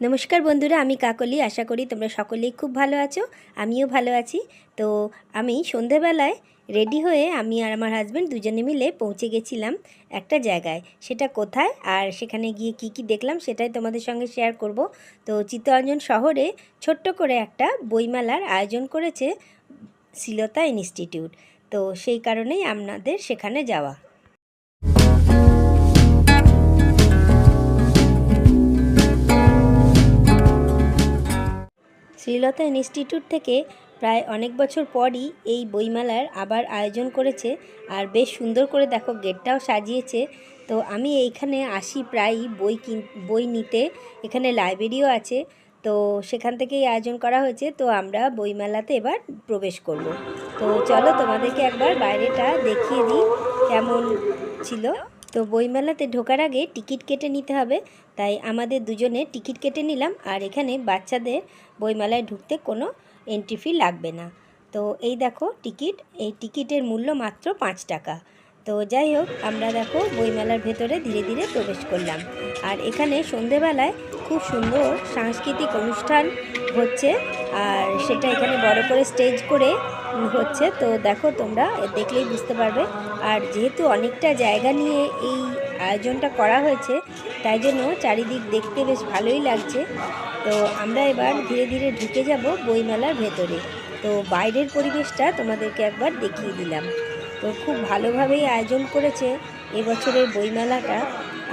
নমস্কার বন্ধুরা, আমি কাকলি। আশা করি তোমরা সকলেই খুব ভালো আছো, আমিও ভালো আছি। তো আমি সন্ধেবেলায় রেডি হয়ে আমি আর আমার হাজব্যান্ড দুজনে মিলে পৌঁছে গেছিলাম একটা জায়গায়। সেটা কোথায় আর সেখানে গিয়ে কি কি দেখলাম সেটাই তোমাদের সঙ্গে শেয়ার করব। তো চিত্তরঞ্জন শহরে ছোট্ট করে একটা বইমেলার আয়োজন করেছে শ্রীলতা ইনস্টিটিউট। তো সেই কারণেই আপনাদের সেখানে যাওয়া। শ্রীলতা ইনস্টিটিউট থেকে প্রায় অনেক বছর পরই এই বইমেলার আবার আয়োজন করেছে আর বেশ সুন্দর করে দেখো গেটটাও সাজিয়েছে। তো আমি এইখানে আসি প্রায়ই বই কিন, বই নিতে। এখানে লাইব্রেরিও আছে। তো সেখান থেকেই আয়োজন করা হয়েছে। তো আমরা বইমেলাতে এবার প্রবেশ করব। তো চলো তোমাদেরকে একবার বাইরেটা দেখিয়ে দিই কেমন ছিল। তো বইমেলাতে ঢোকার আগে টিকিট কেটে নিতে হবে। তাই আমাদের দুজনে টিকিট কেটে নিলাম আর এখানে বাচ্চাদের বইমেলায় ঢুকতে কোনো এন্ট্রি ফি লাগবে না। তো এই দেখো টিকিট, এই টিকিটের মূল্য মাত্র পাঁচ টাকা। তো যাই হোক, আমরা দেখো বইমেলার ভেতরে ধীরে ধীরে প্রবেশ করলাম। আর এখানে সন্ধেবেলায় খুব সুন্দর সাংস্কৃতিক অনুষ্ঠান হচ্ছে। আর সেটা এখানে বড় করে স্টেজ করে হচ্ছে। তো দেখো তোমরা দেখলেই বুঝতে পারবে। আর যেহেতু অনেকটা জায়গা নিয়ে এই আয়োজনটা করা হয়েছে, তাই জন্য চারিদিক দেখতে বেশ ভালোই লাগছে। তো আমরা এবার ধীরে ধীরে ঢুকে যাব বইমেলার ভেতরে। তো বাইরের পরিবেশটা তোমাদেরকে একবার দেখিয়ে দিলাম। তো খুব ভালোভাবেই আয়োজন করেছে এবছরের বইমেলাটা।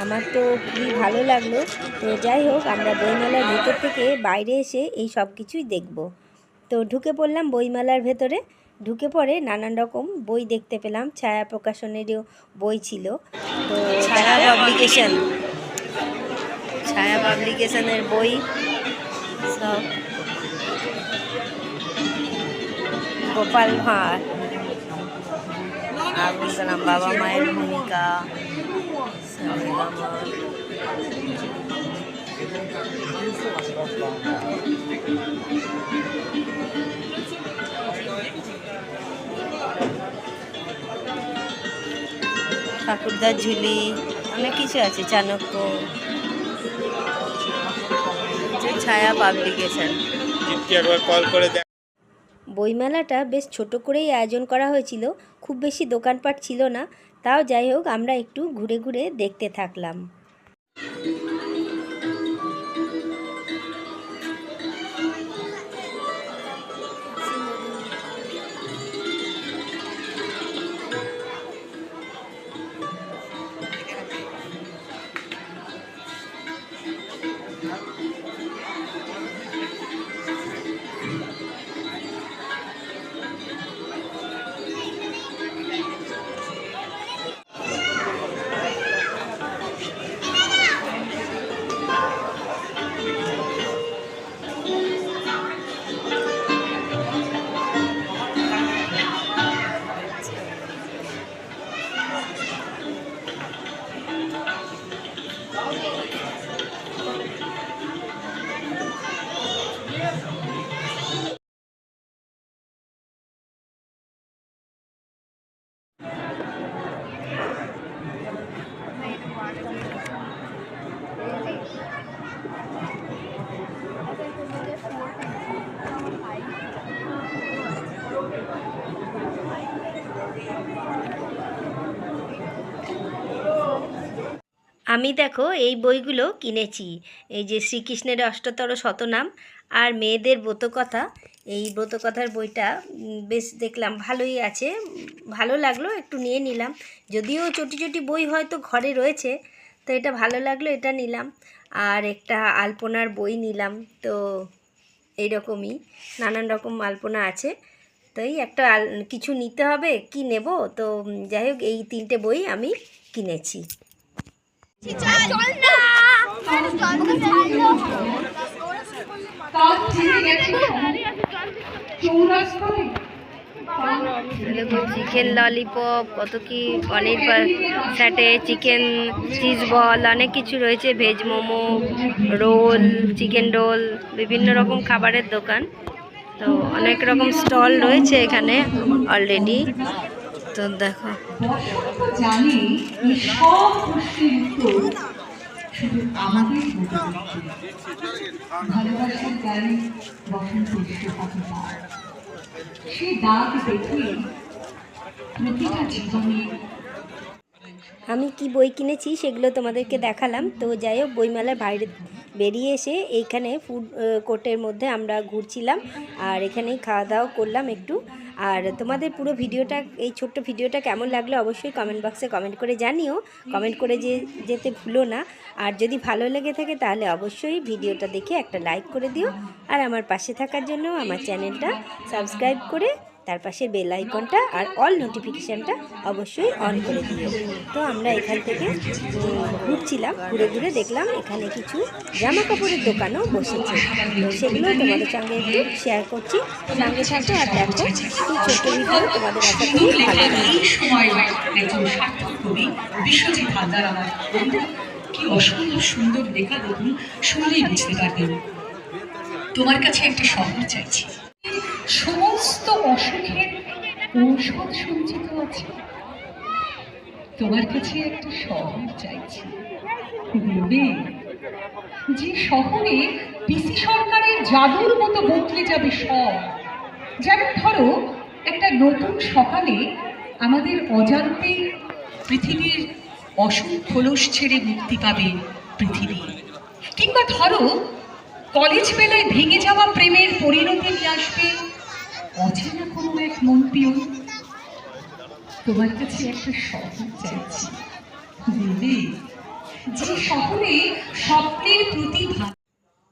আমার তো খুবই ভালো লাগল। তো যাই হোক আমরা বইমেলার ভেতর থেকে বাইরে এসে এই সব কিছুই দেখব। তো ঢুকে পড়লাম বইমেলার ভেতরে। ঢুকে পড়ে নানান রকম বই দেখতে পেলাম। ছায়া প্রকাশনেরও বই ছিল। তো ছায়া পাবলিকেশন। ছায়া পাবলিকেশনের বই সব। গোপাল ভাঁড়। আবুল কালাম বাবা মায়ের ভূমিকা। ঠাকুরদার ঝুলি, অনেক কিছু আছে, চাণক্য ছায়া পাবলিকেশন একবার কল করে বইমেলাটা বেশ ছোট করেই আয়োজন করা হয়েছিল, খুব বেশি দোকানপাট ছিল না, তাও যাই হোক আমরা একটু ঘুরে ঘুরে দেখতে থাকলাম। আমি দেখো এই বইগুলো কিনেছি। এই যে শ্রীকৃষ্ণের অষ্টতর শতনাম আর মেয়েদের ব্রতকথা। এই ব্রতকথার বইটা বেশ দেখলাম ভালোই আছে। ভালো লাগল, একটু নিয়ে নিলাম। যদিও চটি চটি বই হয়তো ঘরে রয়েছে, তো এটা ভালো লাগল, এটা নিলাম। আর একটা আলপনার বই নিলাম, তো এইরকমই, নানান রকম আলপনা আছে। তো এই একটা কিছু নিতে হবে, কি নেব? তো যাই হোক, এই তিনটে বই আমি কিনেছি। চিকেন ললিপপ কত কি পনির স্যাটে চিকেন চিজ বল অনেক কিছু রয়েছে veg momo roll chicken roll বিভিন্ন রকম খাবারের দোকান। তো অনেক রকম স্টল রয়েছে এখানে অলরেডি। তো দেখো। জানি এই সব প্রশ্নের উত্তর শুধু আমাদের ভালোবাসার গায়ে বসন্ত এসে থাকে তার। সে দাগ দেখে প্রতিটা জীবনে আমি কি বই কিনেছি সেগুলো তোমাদেরকে দেখালাম। তো যাই হোক বইমেলার বাইরে বেরিয়ে এসে এইখানে ফুড কোর্টের মধ্যে আমরা ঘুরছিলাম আর এখানেই খাওয়া দাওয়া করলাম একটু। আর তোমাদের পুরো ভিডিওটা, এই ছোট্ট ভিডিওটা কেমন লাগল অবশ্যই কমেন্ট বক্সে কমেন্ট করে জানিও। কমেন্ট করে যে, যেতে ভুলো না। আর যদি ভালো লেগে থাকে তাহলে অবশ্যই ভিডিওটা দেখে একটা লাইক করে দিও। আর আমার পাশে থাকার জন্য আমার চ্যানেলটা সাবস্ক্রাইব করে তার পাশে বেল আইকনটা আর অল নোটিফিকেশানটা অবশ্যই অন করে দিও। তো আমরা এখান থেকে ঘুরছিলাম, ঘুরে ঘুরে দেখলাম এখানে কিছু জামা কাপড়ের দোকানও বসেছে। তো সেগুলো তোমাদের সঙ্গে একটু শেয়ার করছি। সঙ্গে থাকো আর দেখো এই ভিডিও তোমাদের আশা ভালো সময় সুন্দর লেখা দেখুন তোমার কাছে চাইছি সমস্ত অসুখের ঔষধ সঞ্চিত আছে। তোমার কাছে একটা শহর চাইছি। দেবে যে শহরে পিসি সরকারের জাদুর মতো বদলে যাবে সব। যেমন ধরো, একটা নতুন সকালে আমাদের অজান্তে পৃথিবীর অসুখ খোলস ছেড়ে মুক্তি পাবে পৃথিবী। কিংবা ধরো, কলেজ বেলায় ভেঙে যাওয়া প্রেমের পরিণতি নিয়ে আসবে অচেনা কোনো এক মন পিয়ন তোমার কাছে একটা শহর চাইছি। দেবে যে শহরে স্বপ্নের প্রতিভা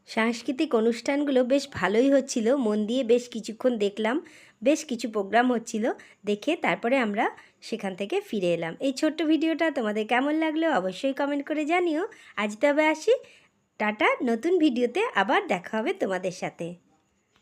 সাংস্কৃতিক অনুষ্ঠানগুলো বেশ ভালোই হচ্ছিল। মন দিয়ে বেশ কিছুক্ষণ দেখলাম, বেশ কিছু প্রোগ্রাম হচ্ছিল। দেখে তারপরে আমরা সেখান থেকে ফিরে এলাম। এই ছোট্ট ভিডিওটা তোমাদের কেমন লাগল অবশ্যই কমেন্ট করে জানিও। আজ তবে আসি। টাটা, নতুন ভিডিওতে আবার দেখা হবে তোমাদের সাথে।